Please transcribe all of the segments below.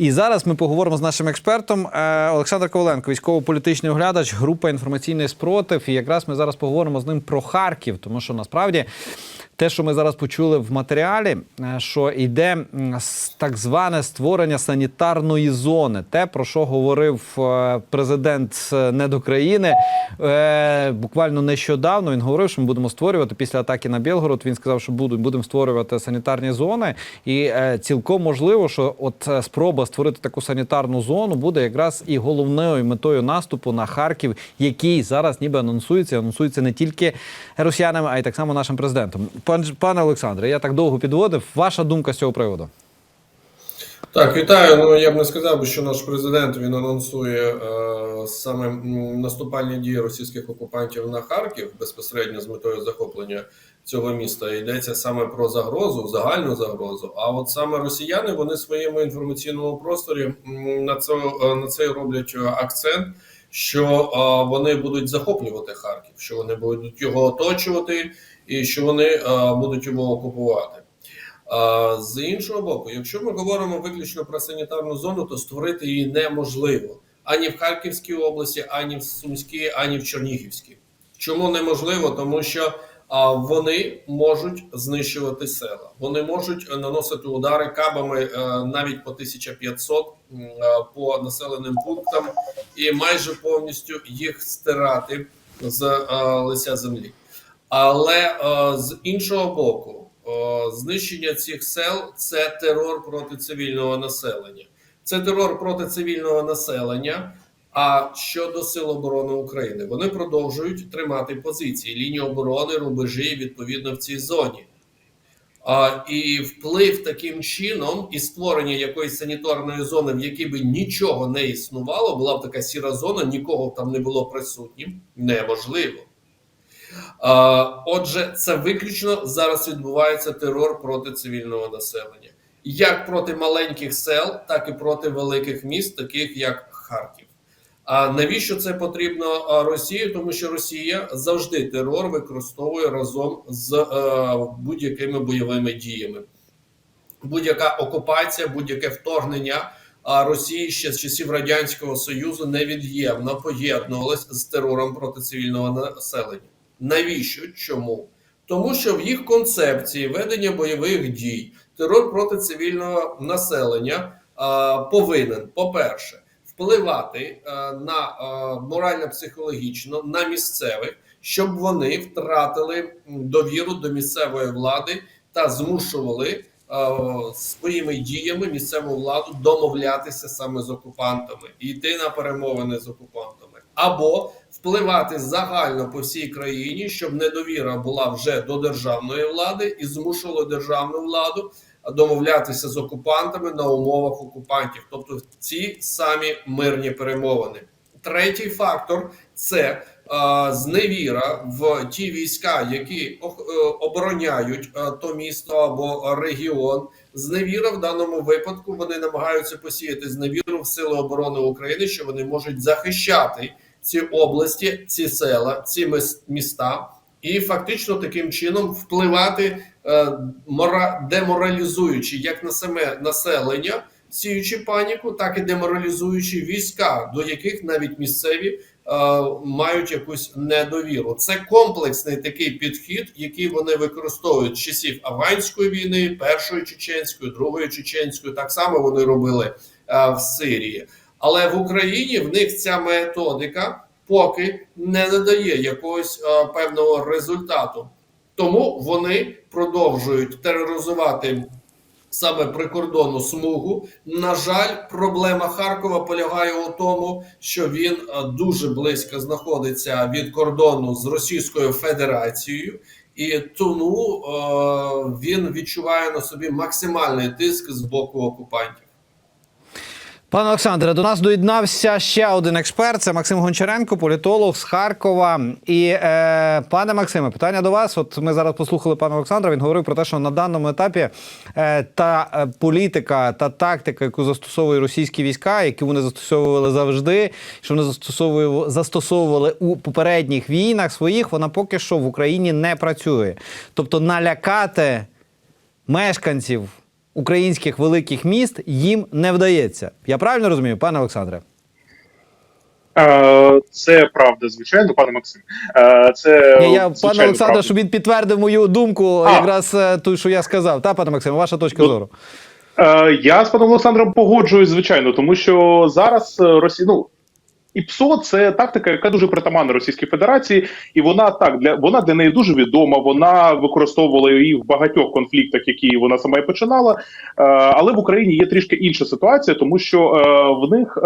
І зараз ми поговоримо з нашим експертом е, Олександр Коваленко, військово-політичний оглядач, група інформаційний спротив. І якраз ми зараз поговоримо з ним про Харків, тому що насправді. Те, що ми зараз почули в матеріалі, е, що йде так зване створення санітарної зони, те про що говорив е, президент е, недокраїни буквально нещодавно. Він говорив, що ми будемо створювати після атаки на Білгород. Він сказав, що будуть будемо створювати санітарні зони, і цілком можливо, що от спроба створити таку санітарну зону буде якраз і головною метою наступу на Харків, який зараз ніби анонсується. Анонсується не тільки росіянами, а й так само нашим президентом. Пан пане Олександре, я так довго підводив. Ваша думка з цього приводу? Так, вітаю. Ну я б не сказав що наш президент він анонсує е, саме наступальні дії російських окупантів на Харків безпосередньо з метою захоплення цього міста. Йдеться саме про загрозу, загальну загрозу. А от саме росіяни вони своєму інформаційному просторі на це е, на це роблять е, акцент. Що е, вони будуть захоплювати Харків, що вони будуть його оточувати, і що вони е, будуть його окупувати. З іншого боку, якщо ми говоримо виключно про санітарну зону, то створити її неможливо ані в Харківській області, ані в Сумській, ані в Чернігівській. Чому неможливо? Тому що а, вони можуть знищувати села, вони можуть наносити удари кабами е, навіть по 1500 м, е, по населеним пунктам і майже повністю їх стирати з лиця землі. Але е, з іншого боку, е, знищення цих сел це терор проти цивільного населення. Це терор проти цивільного населення. А щодо Сил оборони України, вони продовжують тримати позиції лінії оборони, рубежі відповідно в цій зоні. А, і вплив таким чином і створення якоїсь санітарної зони, в якій би нічого не існувало, була б така сіра зона, нікого там не було присутнім, неможливо. Отже, це виключно зараз відбувається терор проти цивільного населення, як проти маленьких сел, так і проти великих міст, таких як Харків. А навіщо це потрібно Росії? Тому що Росія завжди терор використовує разом з е, будь-якими бойовими діями. Будь-яка окупація, будь-яке вторгнення Росії ще з часів радянського союзу невід'ємно поєднувалось з терором проти цивільного населення. Навіщо? Чому? Тому що в їх концепції ведення бойових дій терор проти цивільного населення повинен, по-перше, впливати на морально-психологічно на місцевих, щоб вони втратили довіру до місцевої влади та змушували своїми діями місцеву владу домовлятися саме з окупантами і йти на перемовини з окупантами, або впливати загально по всій країні, щоб недовіра була вже до державної влади і змушувала державну владу домовлятися з окупантами на умовах окупантів, тобто ці самі мирні перемовини. Третій фактор це е, зневіра в ті війська, які е, обороняють е, то місто або регіон. Зневіра в даному випадку вони намагаються посіяти зневіру в сили оборони України, що вони можуть захищати ці області, ці села, ці міста, і фактично таким чином впливати е, мора, деморалізуючи як на саме населення, сіючи паніку, так і деморалізуючи війська, до яких навіть місцеві е, мають якусь недовіру. Це комплексний такий підхід, який вони використовують з часів афганської війни, першої чеченської, другої чеченської. Так само вони робили е, в Сирії. Але в Україні в них ця методика поки не надає якогось е, певного результату. Тому вони продовжують тероризувати саме прикордонну смугу. На жаль, проблема Харкова полягає у тому, що він е, дуже близько знаходиться від кордону з Російською Федерацією, і тому е, він відчуває на собі максимальний тиск з боку окупантів. Пане Олександре, до нас доєднався ще один експерт. Це Максим Гончаренко, політолог з Харкова. І е, пане Максиме, питання до вас. От ми зараз послухали пана Олександра. Він говорив про те, що на даному етапі е, та е, політика та тактика, яку застосовують російські війська, які вони застосовували завжди, що вони застосовували, застосовували у попередніх війнах своїх, вона поки що в Україні не працює. Тобто налякати мешканців українських великих міст їм не вдається. Я правильно розумію, пане Олександре? Е, Це правда, звичайно, пане Максим. Е, Це Ні, я пане Олександре, правда. щоб він підтвердив мою думку, А. якраз е, ту, що я сказав. Та, пане Максиме, ваша точка Ну, зору. Я з паном Олександром погоджуюсь, звичайно, тому що зараз Росія, ну і ПСО це тактика, яка дуже притаманна Російській Федерації, і вона так для вона для неї дуже відома. Вона використовувала її в багатьох конфліктах, які вона сама і починала. Е, Але в Україні є трішки інша ситуація, тому що е, в них.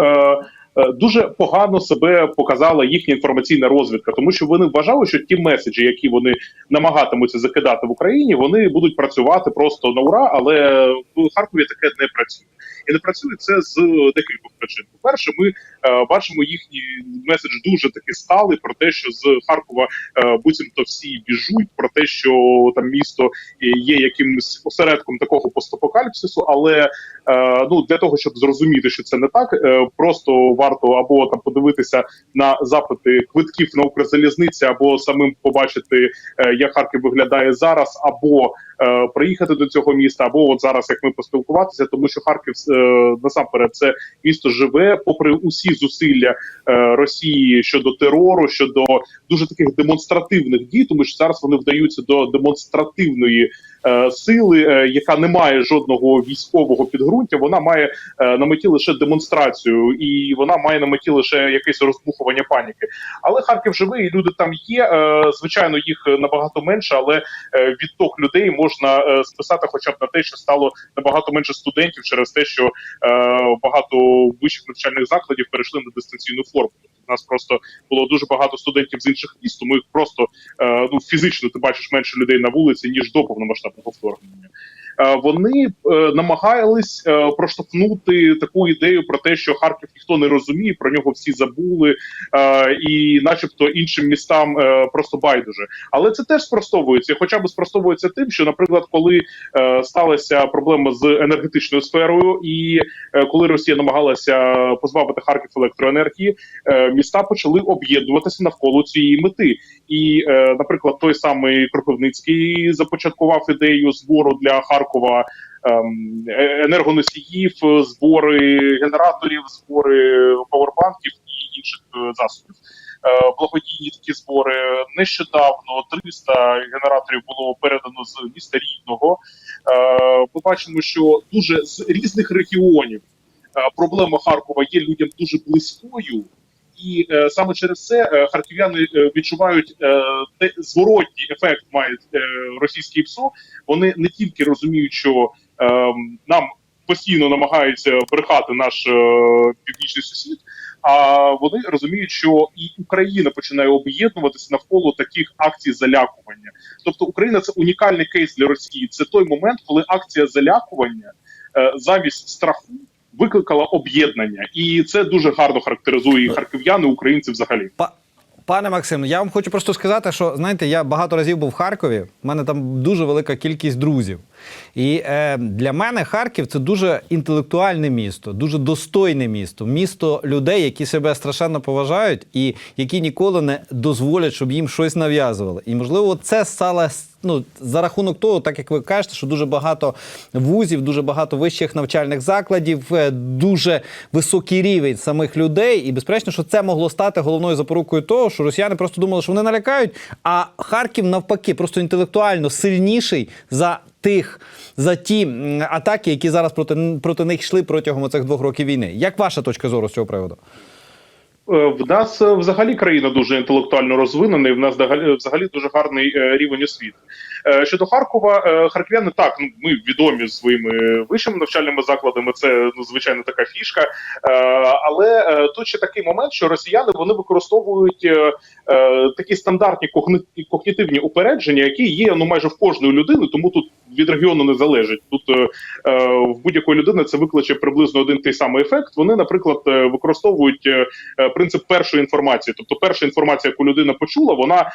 Е, е, Дуже погано себе показала їхня інформаційна розвідка, тому що вони вважали, що ті меседжі, які вони намагатимуться закидати в Україні, вони будуть працювати просто на ура, але в Харкові таке не працює. І не працює це з декількох причин. По перше, ми е, бачимо їхній меседж дуже таки сталий про те, що з Харкова е, буцімто всі біжуть, про те, що там місто є якимось осередком такого постапокаліпсису, але е, ну для того, щоб зрозуміти, що це не так, е, просто варто або там подивитися на запити квитків на Укрзалізниці, або самим побачити, е, як Харків виглядає зараз, або е, приїхати до цього міста, або от зараз як ми поспілкуватися, тому що Харків е, насамперед це місто живе, попри усі зусилля е, Росії щодо терору, щодо дуже таких демонстративних дій, тому що зараз вони вдаються до демонстративної сили, е, яка не має жодного військового підґрунтя. Вона має е, на меті лише демонстрацію, і вона має на меті лише якесь розбухування паніки. Але Харків живий, і люди там є. Е, звичайно, їх набагато менше, але е, відток людей можна е, списати, хоча б на те, що стало набагато менше студентів через те, що е, багато вищих навчальних закладів перейшли на дистанційну форму. У нас просто було дуже багато студентів з інших міст, тому їх просто е, ну фізично ти бачиш менше людей на вулиці ніж до повномасштабного вторгнення. Е, Вони е, намагались е, проштовхнути таку ідею про те, що Харків ніхто не розуміє, про нього всі забули, і, начебто, іншим містам просто байдуже. Але це теж спростовується, хоча б спростовується тим, що, наприклад, коли сталася проблема з енергетичною сферою, і коли Росія намагалася позбавити Харків електроенергії, міста почали об'єднуватися навколо цієї мети. І, наприклад, той самий Кропивницький започаткував ідею збору для Харкова ем, е- енергоносіїв, е, збори генераторів, збори павербанків і інших е, засобів. Благодійні такі збори нещодавно 300 генераторів було передано з міста Рівного. Ми бачимо, що дуже з різних регіонів проблема Харкова є людям дуже близькою. І е, саме через це е, харків'яни е, відчувають те зворотній ефект мають російські ПСО. Вони не тільки розуміють, що нам постійно намагаються брехати наш північний сусід, а вони розуміють, що і Україна починає об'єднуватися навколо таких акцій залякування. Тобто Україна це унікальний кейс для Росії. Це той момент, коли акція залякування замість страху викликала об'єднання, і це дуже гарно характеризує і харків'ян, і українців взагалі. Па- Пане Максим, я вам хочу просто сказати, що знаєте, я багато разів був в Харкові. У мене там дуже велика кількість друзів. І е, для мене Харків це дуже інтелектуальне місто, дуже достойне місто, місто людей, які себе страшенно поважають і які ніколи не дозволять, щоб їм щось нав'язували. І можливо, це стало ну, за рахунок того, так як ви кажете, що дуже багато вузів, дуже багато вищих навчальних закладів, е, дуже високий рівень самих людей. І безперечно, що це могло стати головною запорукою того, що росіяни просто думали, що вони налякають. А Харків навпаки, просто інтелектуально сильніший за тих за ті атаки, які зараз проти, проти них йшли протягом цих двох років війни. Як ваша точка зору з цього приводу? Е, В нас е, взагалі країна дуже інтелектуально розвинена, і в нас взагалі, дуже гарний е, рівень освіти. Е, Щодо Харкова, е, харків'яни так ну ми відомі своїми вищими навчальними закладами. Це ну звичайно така фішка. Е, Але тут ще такий момент, що росіяни вони використовують такі стандартні когнітивні упередження, які є ну майже в кожної людини, тому тут від регіону не залежить. Тут в будь-якої людини це викличе приблизно один той самий ефект. Вони, наприклад, використовують принцип першої інформації. Тобто, перша інформація, яку людина почула, вона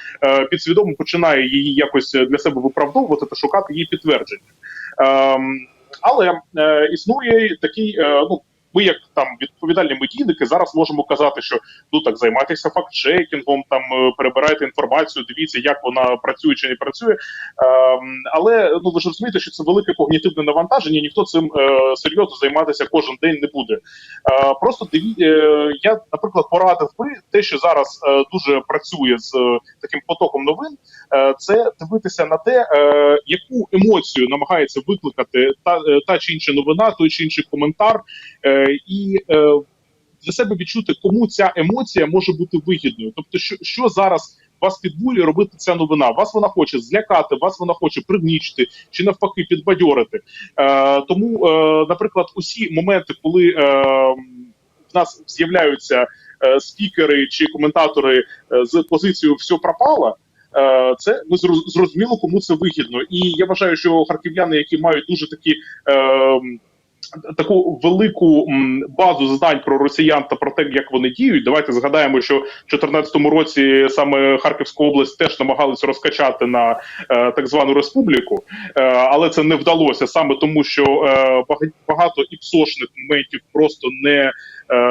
підсвідомо починає її якось для себе виправдовувати та шукати її підтвердження. Ем, але е, існує такий, е, ну ми, як там відповідальні медійники, зараз можемо казати, що ну так займайтеся факт-чекінгом, там е, перебирайте інформацію, дивіться, як вона працює чи не працює. Ем, але ну ви ж розумієте, що це велике когнітивне навантаження. Ніхто цим е, серйозно займатися кожен день не буде. Е, просто диві, е, я, наприклад, порадив би те, що зараз е, дуже працює з е, таким потоком новин. Е, це дивитися на те, е, яку емоцію намагається викликати та, та чи інша новина, той чи інший коментар, і е, для себе відчути, кому ця емоція може бути вигідною. Тобто, що, що зараз вас підбурює робити ця новина? Вас вона хоче злякати, вас вона хоче пригнічити чи навпаки підбадьорити. Е, тому, е, наприклад, усі моменти, коли е, в нас з'являються е, спікери чи коментатори е, з позицією все пропало. Е, Це ми зроз- зрозуміло, кому це вигідно, і я вважаю, що харків'яни, які мають дуже такі е, таку велику базу знань про росіян та про те, як вони діють. Давайте згадаємо, що в 2014 році саме Харківську область теж намагалися розкачати на е, так звану республіку, е, але це не вдалося саме тому, що е, бага- багато іпсошних моментів просто не е,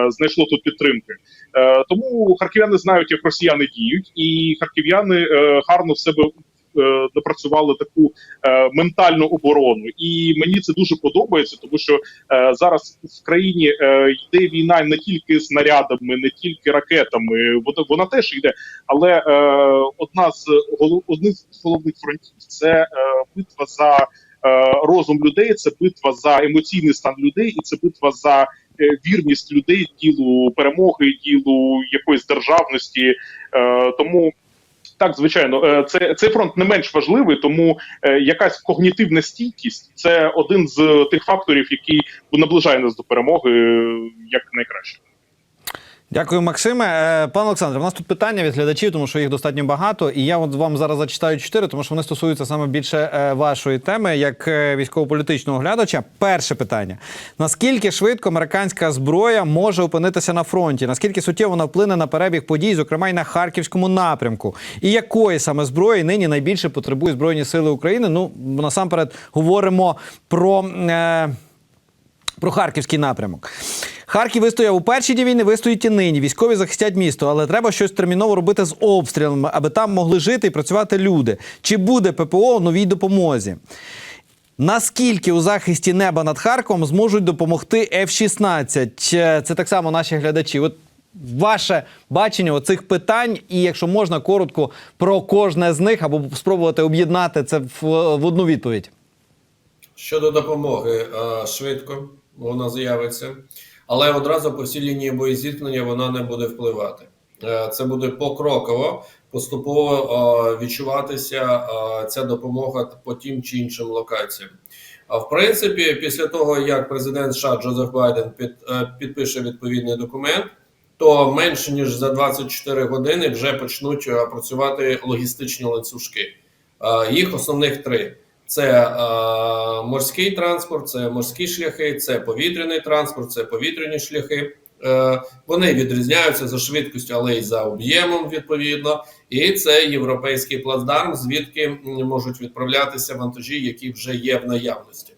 знайшло тут підтримки. Е, тому харків'яни знають, як росіяни діють, і харків'яни е, гарно в себе. Е, Допрацювали таку е, ментальну оборону, і мені це дуже подобається, тому що е, зараз в країні йде війна не тільки снарядами, не тільки ракетами. Вона, вона теж йде, але одна з одних з головних фронтів це битва за розум людей, це битва за емоційний стан людей, і це битва за вірність людей ділу перемоги, ділу якоїсь державності. Тому. Так, звичайно, е, це цей фронт не менш важливий, тому е, якась когнітивна стійкість це один з тих факторів, який наближає нас до перемоги е, як найкраще. Дякую, Максиме. Е, Пане Олександре, у нас тут питання від глядачів, тому що їх достатньо багато. І я от вам зараз зачитаю чотири, тому що вони стосуються саме більше е, вашої теми, як е, військово-політичного глядача. Перше питання: наскільки швидко американська зброя може опинитися на фронті? Наскільки суттєво вона вплине на перебіг подій, зокрема й на харківському напрямку? І якої саме зброї нині найбільше потребують Збройні Сили України? Ну насамперед говоримо про. Про харківський напрямок. Харків вистояв у перші дні війни, вистоїть і нині. Військові захистять місто, але треба щось терміново робити з обстрілами, аби там могли жити і працювати люди. Чи буде ППО новій допомозі? Наскільки у захисті неба над Харковом зможуть допомогти F-16? Е, Це так само наші глядачі. От ваше бачення оцих питань, і якщо можна коротко про кожне з них, або спробувати об'єднати це в, в одну відповідь. Щодо допомоги, е, швидко вона з'явиться, але одразу по всій лінії боєзіткнення вона не буде впливати. Е, Це буде покроково, поступово е, відчуватися е, ця допомога по тим чи іншим локаціям. А в принципі, після того як президент США Джозеф Байден під, підпише відповідний документ, то менше ніж за 24 години вже почнуть працювати логістичні ланцюжки. Їх основних три. Це е, морський транспорт, це морські шляхи, це повітряний транспорт, це повітряні шляхи. Е, вони відрізняються за швидкістю, але й за об'ємом відповідно. І це європейський плацдарм, звідки можуть відправлятися вантажі, які вже є в наявності.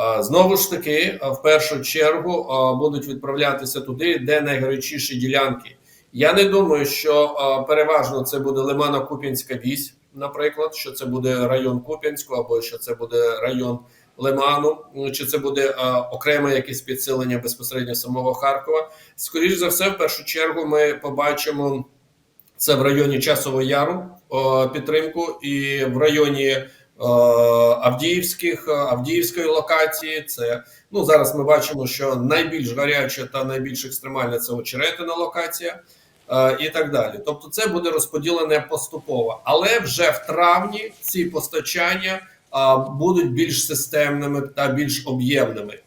Е, Знову ж таки, е, в першу чергу е, будуть відправлятися туди, де найгарячіші ділянки. Я не думаю, що переважно це буде Лимано-Куп'янська вісь, наприклад, що це буде район Куп'янську, або що це буде район Лиману, ну, чи це буде е, окреме якесь підсилення безпосередньо самого Харкова. Скоріше за все, в першу чергу, ми побачимо це в районі Часового Яру е, підтримку, і в районі е, Авдіївських е, Авдіївської локації. Це ну зараз ми бачимо, що найбільш гаряча та найбільш екстремальна це очеретина локація. Е, І так далі, тобто це буде розподілене поступово, але вже в травні ці постачання будуть більш системними та більш об'ємними.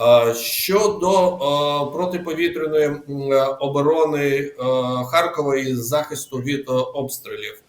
Е, Щодо е, протиповітряної е, оборони е, Харкова і захисту від е, обстрілів,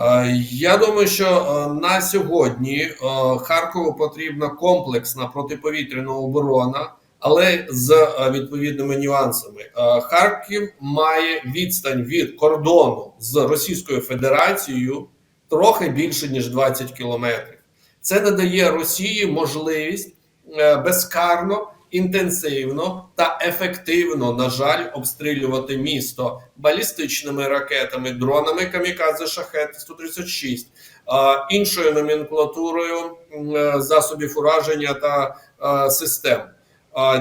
Е, я думаю, що е, на сьогодні е, Харкову потрібна комплексна протиповітряна оборона, але з е, відповідними нюансами. Е, Харків має відстань від кордону з Російською Федерацією трохи більше ніж 20 кілометрів. Це надає Росії можливість е, безкарно інтенсивно та ефективно, на жаль, обстрілювати місто балістичними ракетами, дронами камікадзе шахет 136 а, іншою номенклатурою засобів ураження та систем.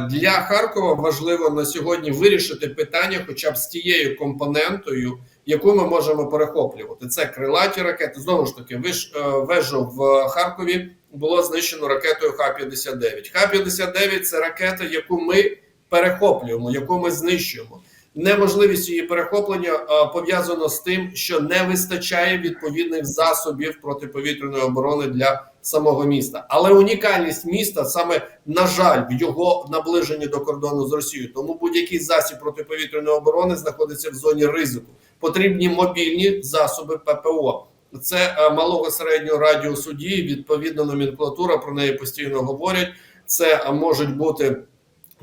Для Харкова важливо на сьогодні вирішити питання, хоча б з тією компонентою, яку ми можемо перехоплювати. Це крилаті ракети. Знову ж таки, е, вежу в Харкові було знищено ракетою Х-59. Х-59 – це ракета, яку ми перехоплюємо, яку ми знищуємо. Неможливість її перехоплення е, пов'язано з тим, що не вистачає відповідних засобів протиповітряної оборони для самого міста. Але унікальність міста саме на жаль в його наближенні до кордону з Росією. Тому будь-який засіб протиповітряної оборони знаходиться в зоні ризику. Потрібні мобільні засоби ППО. Це е, малого середнього радіусу дії. Відповідна номенклатура про неї постійно говорять. Це е, можуть бути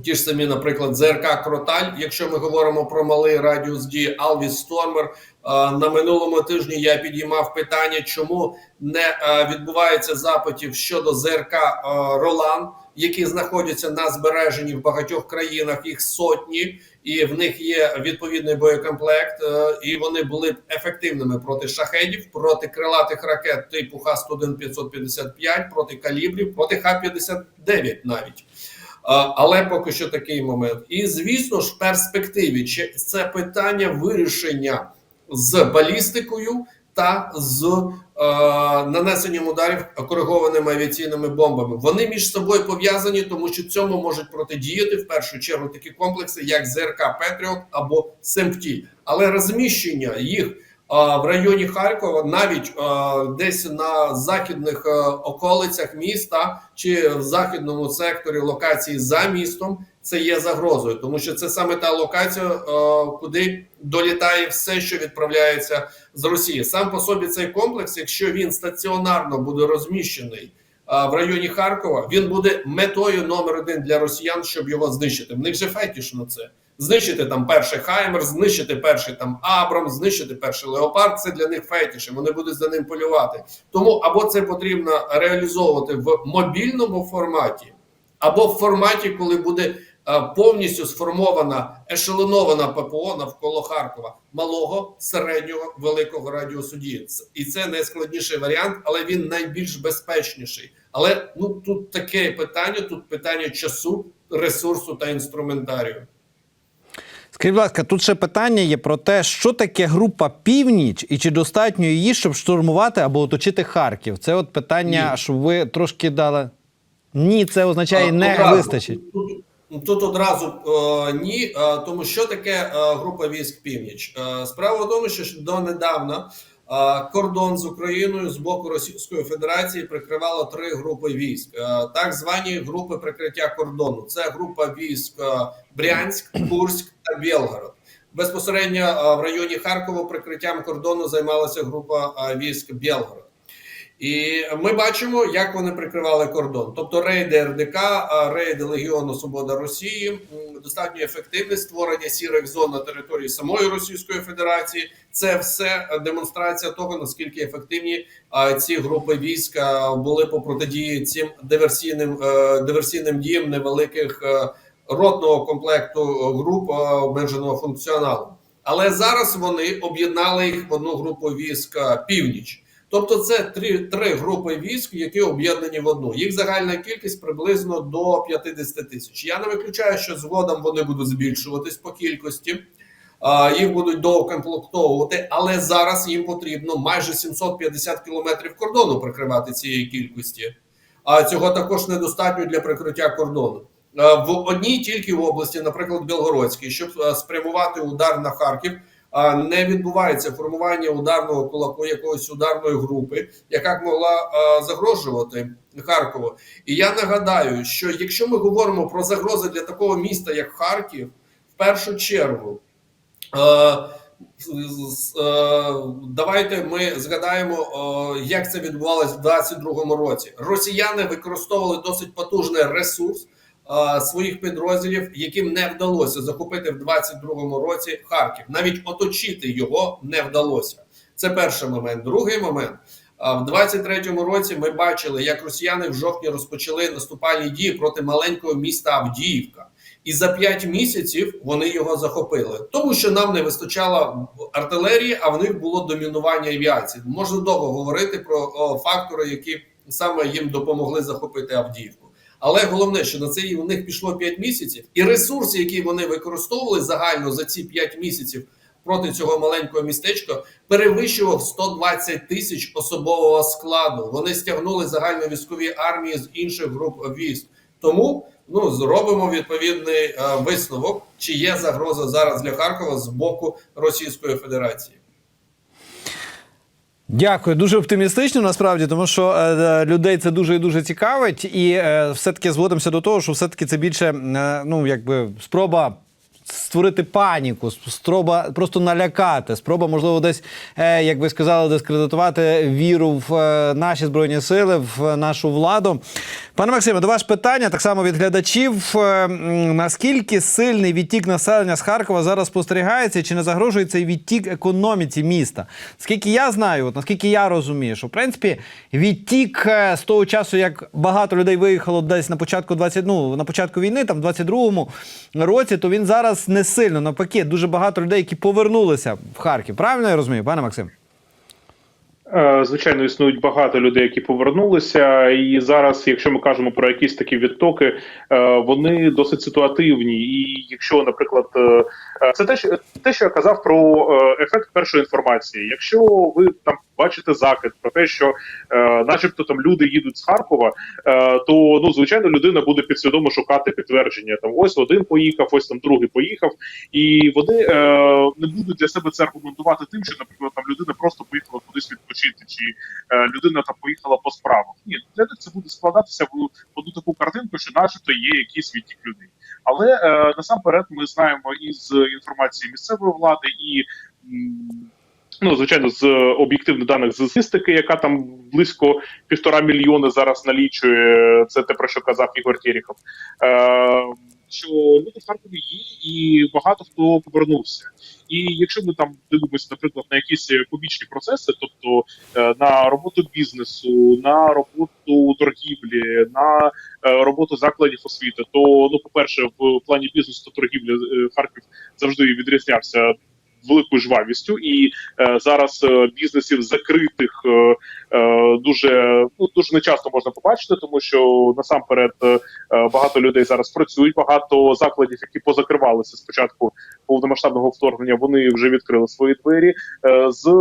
ті ж самі, наприклад, ЗРК Кроталь. Якщо ми говоримо про малий радіус дії, Алвіс Стормер. Е, На минулому тижні я підіймав питання, чому не е, відбувається запитів щодо ЗРК е, Ролан, які знаходяться на збереженні в багатьох країнах, їх сотні, і в них є відповідний боєкомплект, і вони були б ефективними проти шахедів, проти крилатих ракет типу Х-101 555, проти калібрів, проти Х-59 навіть. Але поки що такий момент. І звісно ж, в перспективі чи це питання вирішення з балістикою та з е, нанесенням ударів коригованими авіаційними бомбами. Вони між собою пов'язані, тому що цьому можуть протидіяти в першу чергу такі комплекси, як ЗРК Петріот або СЕМПТІ. Але розміщення їх в районі Харкова, навіть десь на західних околицях міста чи в західному секторі локації за містом, це є загрозою, тому що це саме та локація, куди долітає все, що відправляється з Росії. Сам по собі цей комплекс, якщо він стаціонарно буде розміщений. В районі Харкова він буде метою номер один для росіян, щоб його знищити. В них же фетіш на це знищити там перший Хаймер, знищити перший там Абрам, знищити перший Леопард. Це для них фетіші. Вони будуть за ним полювати. Тому або це потрібно реалізовувати в мобільному форматі, або в форматі, коли буде е, повністю сформована ешелонована ППО навколо Харкова, малого, середнього, великого радіусу дії. І це найскладніший варіант, але він найбільш безпечніший. Але ну тут таке питання: тут питання часу, ресурсу та інструментарію. Скажіть, будь ласка, тут ще питання є про те, що таке група північ, і чи достатньо її, щоб штурмувати або оточити Харків? Це от питання, Ні. щоб ви трошки дали. Ні, це означає А, не одразу. вистачить. Тут, тут одразу е, ні, е, тому що таке е, група військ північ. Е, справа в тому, що донедавна кордон з Україною з боку Російської Федерації прикривало три групи військ, так звані групи прикриття кордону. Це група військ Брянськ, Курськ та Білгород. Безпосередньо в районі Харкова прикриттям кордону займалася група військ Білгород. І ми бачимо, як вони прикривали кордон. Тобто рейди РДК, рейди Легіону Свобода Росії, достатньо ефективне створення сірих зон на території самої Російської Федерації. Це все демонстрація того, наскільки ефективні ці групи військ були по протидії цим диверсійним е, диверсійним діям невеликих е, ротного комплекту груп е, обмеженого функціоналу. Але зараз вони об'єднали їх в одну групу військ північ. Тобто це три, три групи військ, які об'єднані в одну. Їх загальна кількість приблизно до 50 тисяч. Я не виключаю, що згодом вони будуть збільшуватись по кількості, їх будуть доукомплектовувати, але зараз їм потрібно майже 750 кілометрів кордону прикривати цієї кількості. А цього також недостатньо для прикриття кордону. В одній тільки області, наприклад, Білгородській, щоб е, спрямувати удар на Харків, не відбувається формування ударного кулаку якоїсь ударної групи, яка б могла загрожувати Харкову. І я нагадаю, що якщо ми говоримо про загрози для такого міста, як Харків, в першу чергу. Давайте ми згадаємо, як це відбувалося в 22-му році. Росіяни використовували досить потужний ресурс своїх підрозділів, яким не вдалося захопити в 22-му році Харків. Навіть оточити його не вдалося. Це перший момент. Другий момент. В 23-му році ми бачили, як росіяни в жовтні розпочали наступальні дії проти маленького міста Авдіївка. І за 5 місяців вони його захопили, тому що нам не вистачало артилерії, а в них було домінування авіації. Можна довго говорити про фактори, які саме їм допомогли захопити Авдіївку. Але головне, що на це у них пішло 5 місяців, і ресурси, які вони використовували загально за ці 5 місяців проти цього маленького містечка, перевищував 120 тисяч особового складу. Вони стягнули загальновійськові армії з інших груп військ. Тому ну зробимо відповідний е, висновок, чи є загроза зараз для Харкова з боку Російської Федерації. Дякую, дуже оптимістично насправді, тому що е, людей це дуже і дуже цікавить, і е, все-таки зводимося до того, що все-таки це більше е, ну якби спроба. Створити паніку, спроба просто налякати, спроба, можливо, десь, е, як ви сказали, дискредитувати віру в е, наші збройні сили, в нашу владу. Пане Максиме, до вас питання так само від глядачів. Е, Наскільки сильний відтік населення з Харкова зараз спостерігається, чи не загрожує цей відтік економіці міста? Скільки я знаю, от наскільки я розумію, що в принципі відтік е, з того часу, як багато людей виїхало десь на початку 20, ну, на початку війни, там в 22-му році, то він зараз не сильно навпаки. Дуже багато людей, які повернулися в Харків. Правильно я розумію, пане Максим? Е, Звичайно, існують багато людей, які повернулися, і зараз, якщо ми кажемо про якісь такі відтоки, е, вони досить ситуативні. І якщо, наприклад, е, це те, що те, що я казав про ефект першої інформації. Якщо ви там бачите закид про те, що, е, начебто, там люди їдуть з Харкова, е, то ну звичайно людина буде підсвідомо шукати підтвердження. Там ось один поїхав, ось там другий поїхав, і вони е, не будуть для себе це аргументувати тим, що, наприклад, там людина просто поїхала кудись відпочити, чи е, людина там поїхала по справах. Ні, для них це буде складатися в одну таку картинку, що начебто є якийсь відтік людей. Але е, насамперед ми знаємо із інформації місцевої влади і. Ну, звичайно, з об'єктивних даних з статистики, яка там близько півтора мільйони зараз налічує. Це те про що казав Ігор Терехов. Е, що люди в Харкові є, і багато хто повернувся. І якщо ми там дивимося, наприклад, на якісь побічні процеси, тобто е, на роботу бізнесу, на роботу торгівлі, на е, роботу закладів освіти, то ну, по-перше, в плані бізнесу та торгівлі е, Харків завжди відрізнявся великою жвавістю, і е, зараз е, бізнесів закритих е, е, дуже ну дуже нечасто можна побачити, тому що насамперед е, е, багато людей зараз працюють. Багато закладів, які позакривалися спочатку повномасштабного вторгнення, вони вже відкрили свої двері Е, з е,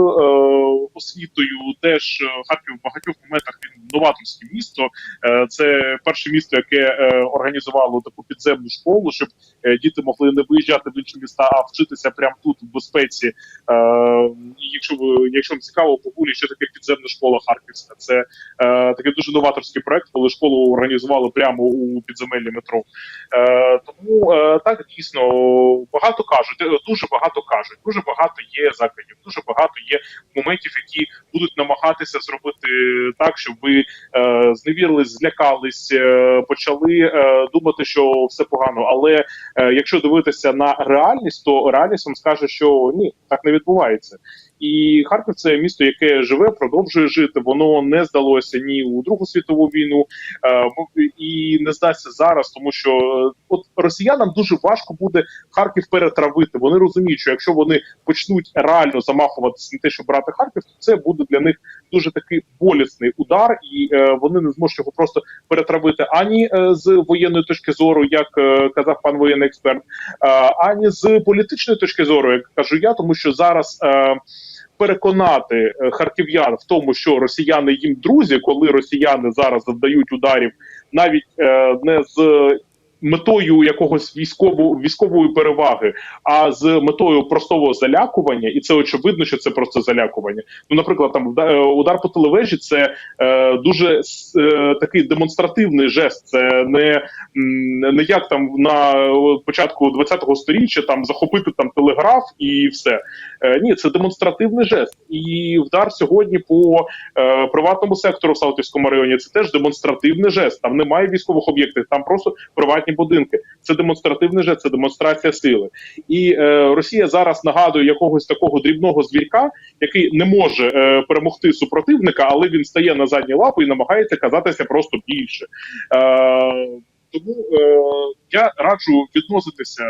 освітою. Теж е, Харків багатьох моментах новаторське місто. Е, це перше місто, яке е, організувало таку підземну школу, щоб е, діти могли не виїжджати в інші міста, а вчитися прямо тут в безпеці. Якщо ви, якщо вам цікаво, погулі, що таке підземна школа Харківська, це такий дуже новаторський проект, коли школу організували прямо у підземеллі метро. Тому так дійсно багато кажуть, дуже багато кажуть, дуже багато є закладів, дуже багато є моментів, які будуть намагатися зробити так, щоб ви е, зневірились, злякались, е, почали е, думати, що все погано. Але якщо дивитися на реальність, то реальність вам скаже, що ні, так не відбувається. І Харків це місто, яке живе, продовжує жити. Воно не здалося ні у Другу світову війну е, і не здасться зараз, тому що е, от росіянам дуже важко буде Харків перетравити. Вони розуміють, що якщо вони почнуть реально замахуватися на те, щоб брати Харків, то це буде для них дуже такий болісний удар, і е, вони не зможуть його просто перетравити ані з воєнної точки зору, як казав пан воєнний експерт, ані з політичної точки зору, як кажу я, тому що зараз. Переконати е, харків'ян в тому, що росіяни їм друзі, коли росіяни зараз завдають ударів, навіть е, не з метою якогось військову військової переваги, а з метою простого залякування, і це очевидно, що це просто залякування. Ну, наприклад, там е, удар по телевежі це е, дуже е, такий демонстративний жест. Це не, не як там на е, початку 20-го сторіччя там захопити там телеграф і все. Е, ні, це демонстративний жест. І вдар сьогодні по е, приватному сектору в Саутівському районі це теж демонстративний жест. Там немає військових об'єктів, там просто приватні будинки. Це демонстративний жест, це демонстрація сили. І е, Росія зараз нагадує якогось такого дрібного звірка, який не може е, перемогти супротивника, але він стає на задні лапи і намагається казатися просто більше. Е, тому е, я раджу відноситися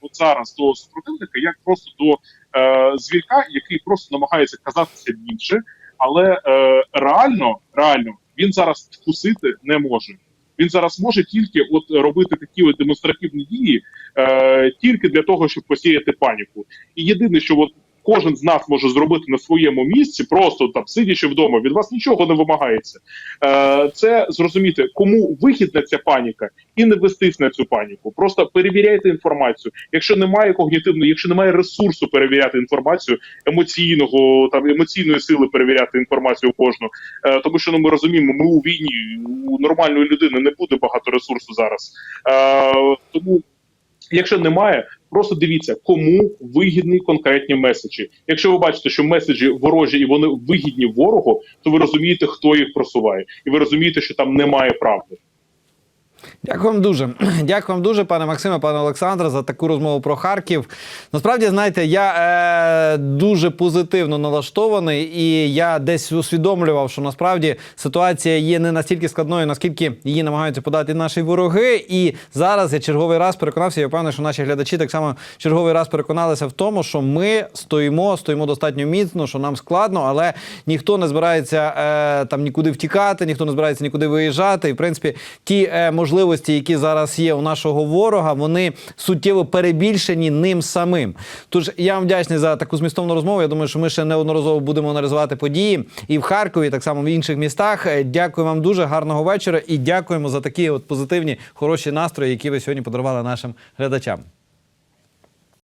от зараз до супротивника як просто до е, звірка, який просто намагається казатися більше, але е, реально, реально він зараз вкусити не може. Він зараз може тільки от робити такі от демонстративні дії, е, тільки для того, щоб посіяти паніку. І єдине, що от кожен з нас може зробити на своєму місці, просто там сидячи вдома, від вас нічого не вимагається. Е, це зрозуміти, кому вигідна ця паніка, і не вестись на цю паніку. Просто перевіряйте інформацію. Якщо немає когнітивної, якщо немає ресурсу перевіряти інформацію, емоційного там емоційної сили перевіряти інформацію кожну, е, тому що ну ми розуміємо, ми у війні у нормальної людини не буде багато ресурсу зараз. Е, тому, якщо немає, просто дивіться, кому вигідні конкретні меседжі. Якщо ви бачите, що меседжі ворожі і вони вигідні ворогу, то ви розумієте, хто їх просуває, і ви розумієте, що там немає правди. Дякую вам дуже. Дякую вам дуже, пане Максиме, пане Олександре, за таку розмову про Харків. Насправді, знаєте, я е, дуже позитивно налаштований, і я десь усвідомлював, що насправді ситуація є не настільки складною, наскільки її намагаються подати наші вороги. І зараз я черговий раз переконався. Я впевнений, що наші глядачі так само черговий раз переконалися в тому, що ми стоїмо, стоїмо достатньо міцно, що нам складно, але ніхто не збирається е, там нікуди втікати, ніхто не збирається нікуди виїжджати. І в принципі, ті е, можливості, які зараз є у нашого ворога, вони суттєво перебільшені ним самим. Тож я вам вдячний за таку змістовну розмову. Я думаю, що ми ще неодноразово будемо аналізувати події і в Харкові, і так само в інших містах. Е, Дякую вам дуже гарного вечора і дякуємо за такі от позитивні хороші настрої, які ви сьогодні подарували нашим глядачам.